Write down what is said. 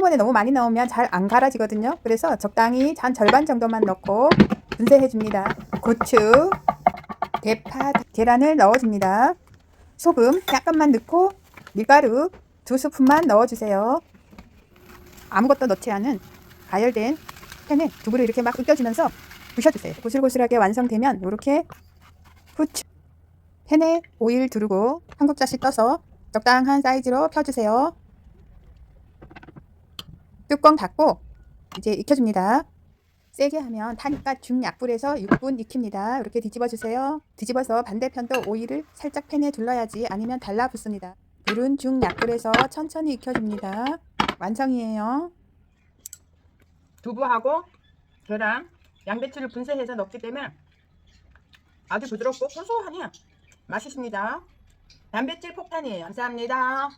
한꺼번에 너무 많이 넣으면 잘 안 갈아지거든요. 그래서 적당히 한 절반 정도만 넣고 분쇄해 줍니다. 고추, 대파, 계란을 넣어줍니다. 소금 약간만 넣고 밀가루 두 스푼만 넣어주세요. 아무것도 넣지 않은 가열된 팬에 두부를 이렇게 막 으깨주면서 부셔주세요. 고슬고슬하게 완성되면 이렇게 후추 팬에 오일 두르고 한 국자씩 떠서 적당한 사이즈로 펴주세요. 뚜껑 닫고 이제 익혀줍니다. 세게 하면 타니까 중약불에서 6분 익힙니다. 이렇게 뒤집어 주세요. 뒤집어서 반대편도 오일을 살짝 팬에 둘러야지 아니면 달라붙습니다. 불은 중약불에서 천천히 익혀줍니다. 완성이에요. 두부하고 계란, 양배추를 분쇄해서 넣기 때문에 아주 부드럽고 고소하니 맛있습니다. 단백질 폭탄이에요. 감사합니다.